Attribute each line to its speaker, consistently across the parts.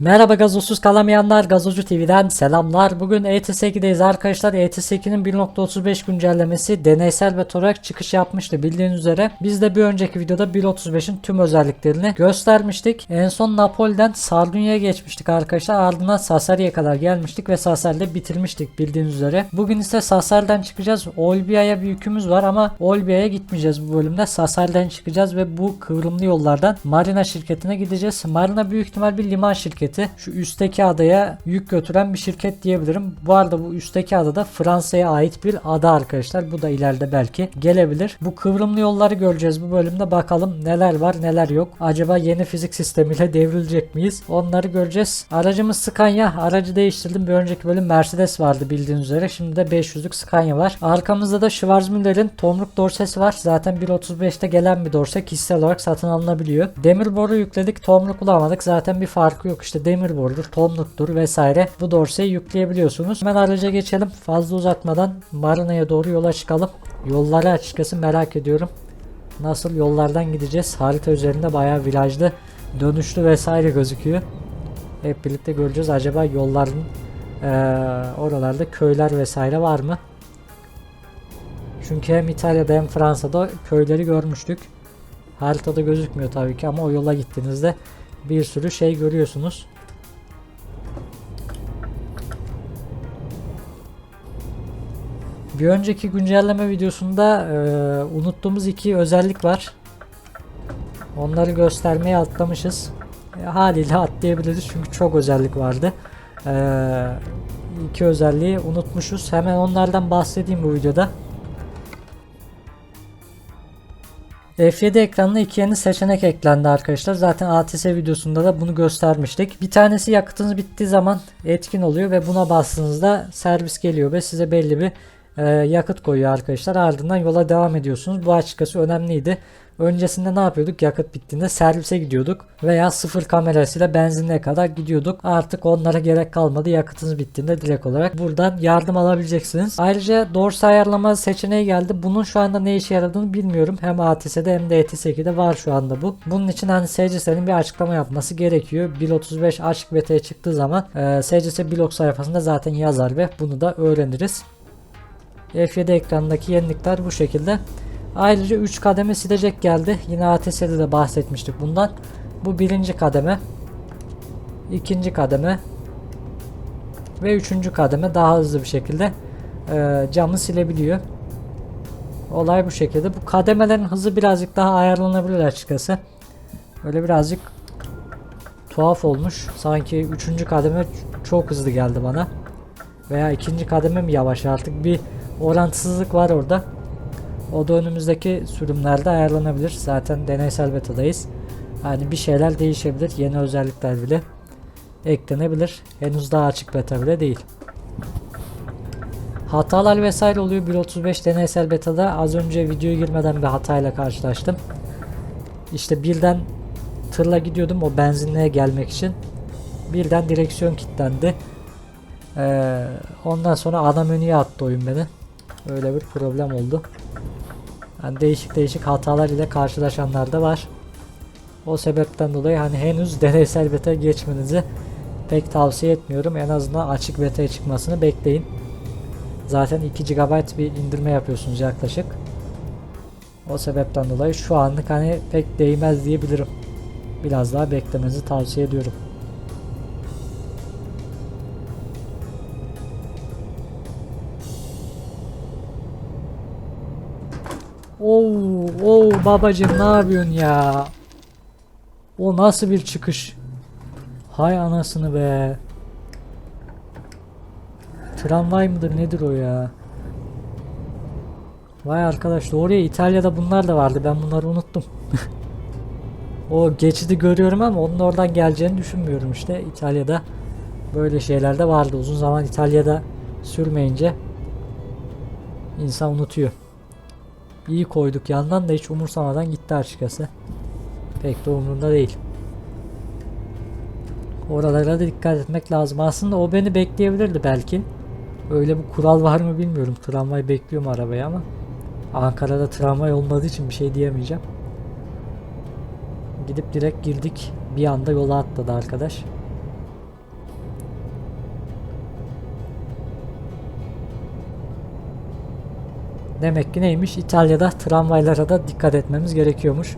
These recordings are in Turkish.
Speaker 1: Merhaba gazozsuz kalamayanlar Gazozu TV'den selamlar. Bugün E ETS2'deyiz arkadaşlar. E ETS2'nin 1.35 güncellemesi deneysel ve olarak çıkış yapmıştı bildiğiniz üzere. Biz de bir önceki videoda 1.35'in tüm özelliklerini göstermiştik. En son Napoli'den Sardunya'ya geçmiştik arkadaşlar. Ardından Sassari'ye kadar gelmiştik ve Sassari'de bitirmiştik bildiğiniz üzere. Bugün ise Sassari'den çıkacağız. Olbia'ya bir yükümüz var ama Olbia'ya gitmeyeceğiz bu bölümde. Sassari'den çıkacağız ve bu kıvrımlı yollardan Marina şirketine gideceğiz. Marina büyük ihtimal bir liman şirketi. Şu üstteki adaya yük götüren bir şirket diyebilirim. Bu arada bu üstteki adada Fransa'ya ait bir ada arkadaşlar. Bu da ileride belki gelebilir. Bu kıvrımlı yolları göreceğiz bu bölümde. Bakalım neler var neler yok. Acaba yeni fizik sistemiyle devrilecek miyiz? Onları göreceğiz. Aracımız Scania. Aracı değiştirdim. Bir önceki bölüm Mercedes vardı bildiğiniz üzere. Şimdi de 500'lük Scania var. Arkamızda da Schwarzmüller'in tomruk dorsesi var. Zaten 1.35'te gelen bir dorse kişisel olarak satın alınabiliyor. Demir boru yükledik. Tomruk bulamadık. Zaten bir farkı yok. İşte demir borudur, tomruktur vesaire. Bu dorseyi yükleyebiliyorsunuz. Hemen araca geçelim. Fazla uzatmadan Marina'ya doğru yola çıkalım. Yolları açıkçası merak ediyorum. Nasıl yollardan gideceğiz? Harita üzerinde bayağı virajlı, dönüşlü vesaire gözüküyor. Hep birlikte göreceğiz. Acaba yolların eee, oralarda köyler vesaire var mı? Çünkü hem İtalya'da hem Fransa'da köyleri görmüştük. Haritada gözükmüyor tabii ki ama o yola gittiğinizde bir sürü şey görüyorsunuz. Bir önceki güncelleme videosunda e, unuttuğumuz iki özellik var. Onları göstermeyi atlamışız. E, haliyle atlayabiliriz çünkü çok özellik vardı. E, iki özelliği unutmuşuz. Hemen onlardan bahsedeyim bu videoda. F7 ekranına iki yeni seçenek eklendi arkadaşlar. Zaten ATS videosunda da bunu göstermiştik. Bir tanesi yakıtınız bittiği zaman etkin oluyor ve buna bastığınızda servis geliyor ve size belli bir e, yakıt koyuyor arkadaşlar. Ardından yola devam ediyorsunuz. Bu açıkçası önemliydi. Öncesinde ne yapıyorduk? Yakıt bittiğinde servise gidiyorduk veya sıfır kamerasıyla benzinliğe kadar gidiyorduk. Artık onlara gerek kalmadı. Yakıtınız bittiğinde direkt olarak buradan yardım alabileceksiniz. Ayrıca dorsa ayarlama seçeneği geldi. Bunun şu anda ne işe yaradığını bilmiyorum. Hem ATS'de hem de ETS2'de var şu anda bu. Bunun için hani SCS'nin bir açıklama yapması gerekiyor. 1.35 açık beta'ya çıktığı zaman e, SCS blog sayfasında zaten yazar ve bunu da öğreniriz. F7 ekranındaki yenilikler bu şekilde. Ayrıca 3 kademe silecek geldi. Yine ATS'de de bahsetmiştik bundan. Bu birinci kademe. ikinci kademe. Ve üçüncü kademe daha hızlı bir şekilde e, camı silebiliyor. Olay bu şekilde. Bu kademelerin hızı birazcık daha ayarlanabilir açıkçası. Böyle birazcık tuhaf olmuş. Sanki üçüncü kademe çok hızlı geldi bana. Veya ikinci kademe mi yavaş artık bir orantısızlık var orada. O da önümüzdeki sürümlerde ayarlanabilir. Zaten deneysel betadayız. Yani bir şeyler değişebilir. Yeni özellikler bile eklenebilir. Henüz daha açık beta bile değil. Hatalar vesaire oluyor. 1.35 deneysel betada az önce videoya girmeden bir hatayla karşılaştım. İşte birden tırla gidiyordum o benzinliğe gelmek için. Birden direksiyon kilitlendi. Ee, ondan sonra ana menüye attı oyun beni. Öyle bir problem oldu. Yani değişik değişik hatalar ile karşılaşanlar da var. O sebepten dolayı hani henüz deneysel beta geçmenizi pek tavsiye etmiyorum. En azından açık beta'ya çıkmasını bekleyin. Zaten 2 GB bir indirme yapıyorsunuz yaklaşık. O sebepten dolayı şu anlık hani pek değmez diyebilirim. Biraz daha beklemenizi tavsiye ediyorum. Oo, oo babacım ne yapıyorsun ya? O nasıl bir çıkış? Hay anasını be. Tramvay mıdır nedir o ya? Vay arkadaş oraya İtalya'da bunlar da vardı ben bunları unuttum. o geçidi görüyorum ama onun oradan geleceğini düşünmüyorum işte İtalya'da böyle şeyler de vardı uzun zaman İtalya'da sürmeyince insan unutuyor. İyi koyduk yandan da hiç umursamadan gitti açıkçası. Pek de umurunda değil. Oralara da dikkat etmek lazım. Aslında o beni bekleyebilirdi belki. Öyle bir kural var mı bilmiyorum. Tramvay bekliyor mu arabayı ama. Ankara'da tramvay olmadığı için bir şey diyemeyeceğim. Gidip direkt girdik. Bir anda yola atladı arkadaş. Demek ki neymiş? İtalya'da tramvaylara da dikkat etmemiz gerekiyormuş.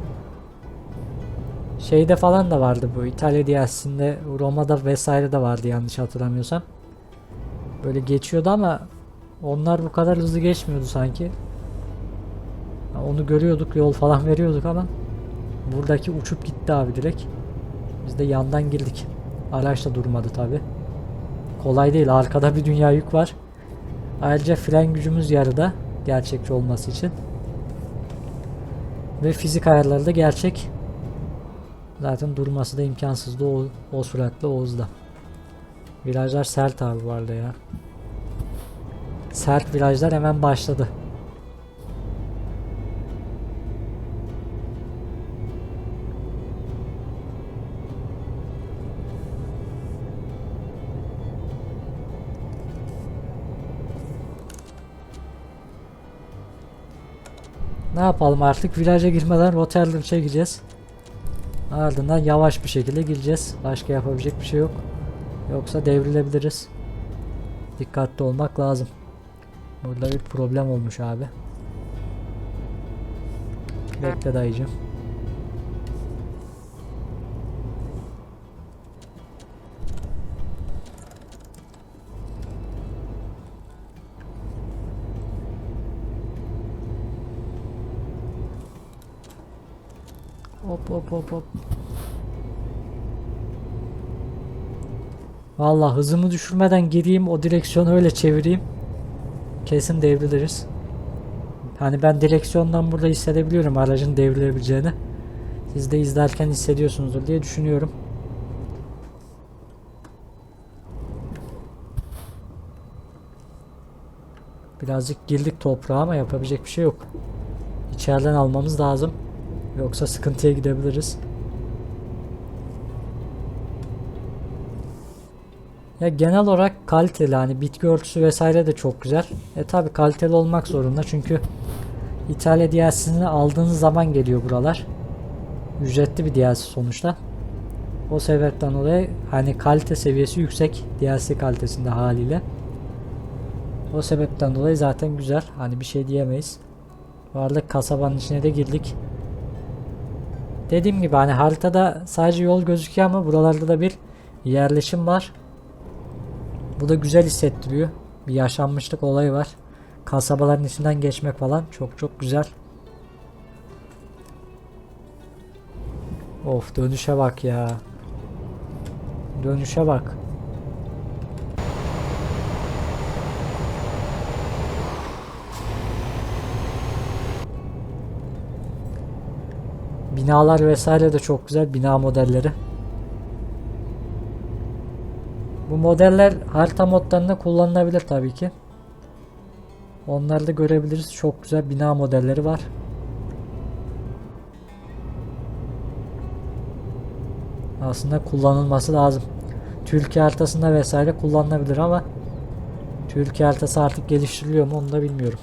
Speaker 1: Şeyde falan da vardı bu. İtalya DLC'sinde Roma'da vesaire de vardı yanlış hatırlamıyorsam. Böyle geçiyordu ama onlar bu kadar hızlı geçmiyordu sanki. Onu görüyorduk yol falan veriyorduk ama buradaki uçup gitti abi direkt. Biz de yandan girdik. Araç da durmadı tabi. Kolay değil arkada bir dünya yük var. Ayrıca fren gücümüz yarıda gerçekçi olması için. Ve fizik ayarları da gerçek. Zaten durması da imkansızdı o, o süratle o hızda. Virajlar sert abi arada ya. Sert virajlar hemen başladı. Ne yapalım artık viraja girmeden Rotterdam'a çekeceğiz. Ardından yavaş bir şekilde gireceğiz. Başka yapabilecek bir şey yok. Yoksa devrilebiliriz. Dikkatli olmak lazım. Burada bir problem olmuş abi. Bekle dayıcım. Hop hop hop hop. Vallahi hızımı düşürmeden gireyim o direksiyonu öyle çevireyim. Kesin devriliriz. Hani ben direksiyondan burada hissedebiliyorum aracın devrilebileceğini. Siz de izlerken hissediyorsunuzdur diye düşünüyorum. Birazcık girdik toprağa ama yapabilecek bir şey yok. İçeriden almamız lazım. Yoksa sıkıntıya gidebiliriz. Ya genel olarak kaliteli hani bitki örtüsü vesaire de çok güzel. E tabi kaliteli olmak zorunda çünkü İtalya DLC'sini aldığınız zaman geliyor buralar. Ücretli bir DLC sonuçta. O sebepten dolayı hani kalite seviyesi yüksek DLC kalitesinde haliyle. O sebepten dolayı zaten güzel. Hani bir şey diyemeyiz. Arada kasabanın içine de girdik. Dediğim gibi hani haritada sadece yol gözüküyor ama buralarda da bir yerleşim var. Bu da güzel hissettiriyor. Bir yaşanmışlık olayı var. Kasabaların içinden geçmek falan çok çok güzel. Of dönüşe bak ya. Dönüşe bak. Binalar vesaire de çok güzel bina modelleri. Bu modeller harita modlarında kullanılabilir tabii ki. Onları da görebiliriz. Çok güzel bina modelleri var. Aslında kullanılması lazım. Türkiye haritasında vesaire kullanılabilir ama Türkiye haritası artık geliştiriliyor mu onu da bilmiyorum.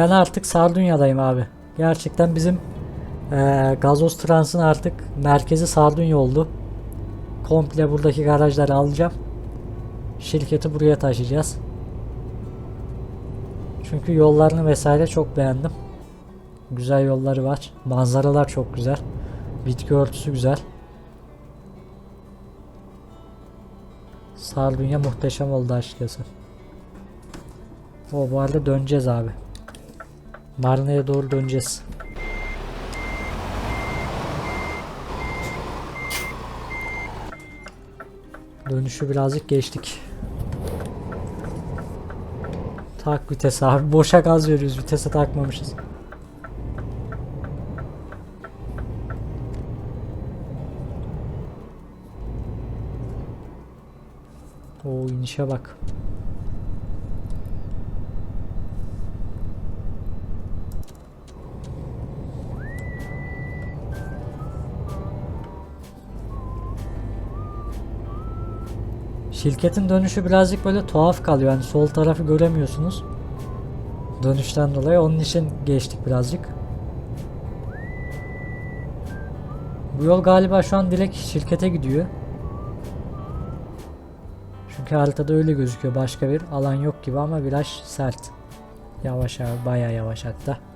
Speaker 1: Ben artık Sardunya'dayım abi. Gerçekten bizim eee Gazoz Trans'ın artık merkezi Sardunya oldu. Komple buradaki garajları alacağım. Şirketi buraya taşıyacağız. Çünkü yollarını vesaire çok beğendim. Güzel yolları var. Manzaralar çok güzel. Bitki örtüsü güzel. Sardunya muhteşem oldu açıkçası. O bu arada döneceğiz abi. Marna'ya doğru döneceğiz. Dönüşü birazcık geçtik. Tak vites abi. Boşa gaz veriyoruz. Vitese takmamışız. O inişe bak. Şirketin dönüşü birazcık böyle tuhaf kalıyor. Yani sol tarafı göremiyorsunuz. Dönüşten dolayı onun için geçtik birazcık. Bu yol galiba şu an direkt şirkete gidiyor. Çünkü haritada öyle gözüküyor. Başka bir alan yok gibi ama biraz sert. Yavaş abi bayağı yavaş hatta.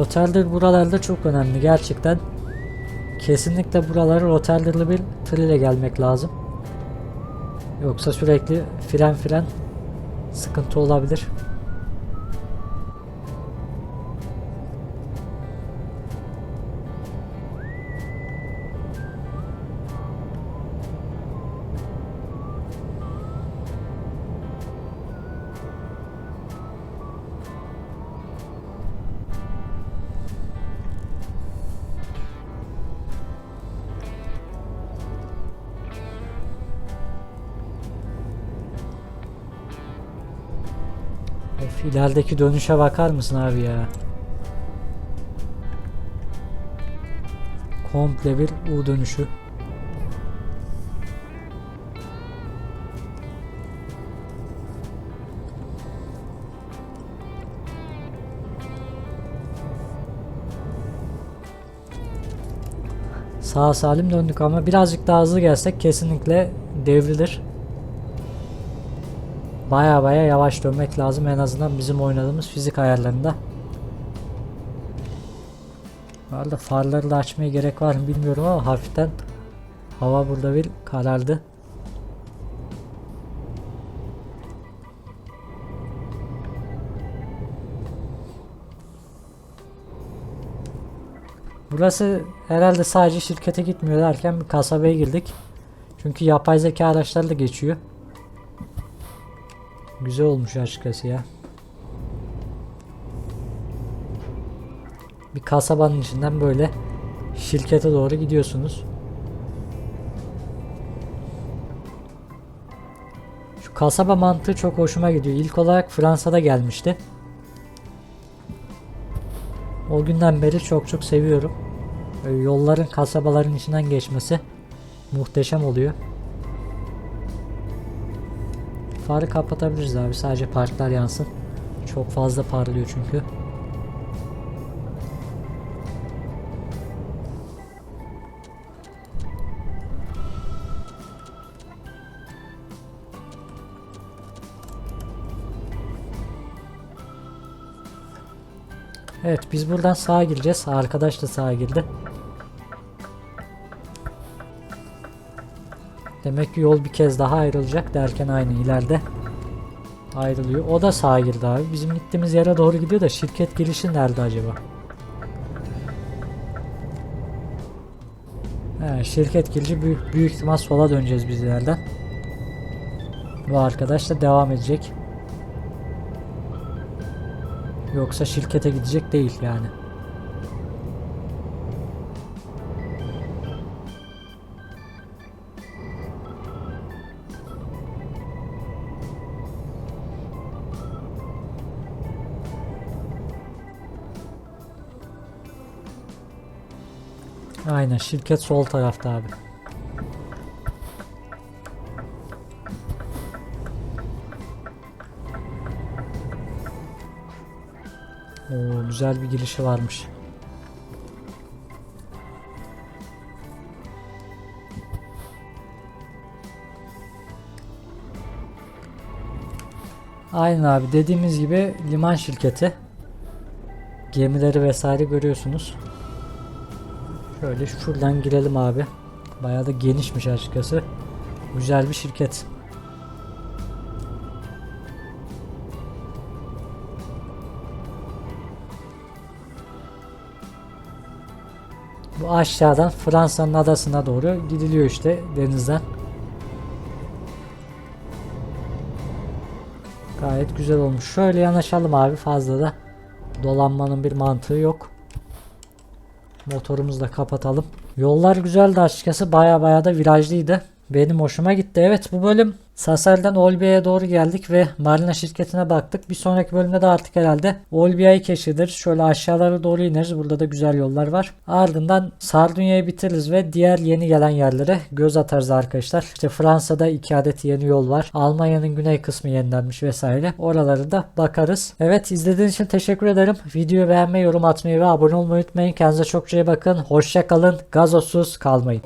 Speaker 1: Roteldir buralarda çok önemli gerçekten. Kesinlikle buralara roteldirli bir tır ile gelmek lazım. Yoksa sürekli fren fren sıkıntı olabilir. Of ilerideki dönüşe bakar mısın abi ya? Komple bir U dönüşü. Sağ salim döndük ama birazcık daha hızlı gelsek kesinlikle devrilir. Baya baya yavaş dönmek lazım en azından bizim oynadığımız fizik ayarlarında. Arada farları da açmaya gerek var mı bilmiyorum ama hafiften hava burada bir karardı. Burası herhalde sadece şirkete gitmiyor derken bir kasabaya girdik. Çünkü yapay zeka araçları da geçiyor. Güzel olmuş açıkçası ya. Bir kasabanın içinden böyle şirkete doğru gidiyorsunuz. Şu kasaba mantığı çok hoşuma gidiyor. İlk olarak Fransa'da gelmişti. O günden beri çok çok seviyorum. Böyle yolların kasabaların içinden geçmesi muhteşem oluyor. Farı kapatabiliriz abi. Sadece parklar yansın. Çok fazla parlıyor çünkü. Evet biz buradan sağa gireceğiz. Arkadaş da sağa girdi. Demek ki yol bir kez daha ayrılacak derken aynı ileride ayrılıyor. O da sağa girdi abi. Bizim gittiğimiz yere doğru gidiyor da şirket girişi nerede acaba? He, şirket girişi büyük, büyük ihtimal sola döneceğiz biz ileriden. Bu arkadaş da devam edecek. Yoksa şirkete gidecek değil yani. Aynen şirket sol tarafta abi. Oo, güzel bir girişi varmış. Aynen abi dediğimiz gibi liman şirketi. Gemileri vesaire görüyorsunuz. Şöyle şuradan girelim abi. Bayağı da genişmiş açıkçası. Güzel bir şirket. Bu aşağıdan Fransa'nın adasına doğru gidiliyor işte denizden. Gayet güzel olmuş. Şöyle yanaşalım abi fazla da dolanmanın bir mantığı yok. Motorumuzu da kapatalım. Yollar güzeldi açıkçası. Baya baya da virajlıydı. Benim hoşuma gitti. Evet bu bölüm Sasel'den Olbia'ya doğru geldik ve Marina şirketine baktık. Bir sonraki bölümde de artık herhalde Olbia'yı keşfederiz. Şöyle aşağılara doğru ineriz. Burada da güzel yollar var. Ardından Sardunya'yı bitiririz ve diğer yeni gelen yerlere göz atarız arkadaşlar. İşte Fransa'da iki adet yeni yol var. Almanya'nın güney kısmı yenilenmiş vesaire. Oralara da bakarız. Evet izlediğiniz için teşekkür ederim. Videoyu beğenmeyi, yorum atmayı ve abone olmayı unutmayın. Kendinize çok iyi bakın. Hoşça kalın. Gazozsuz kalmayın.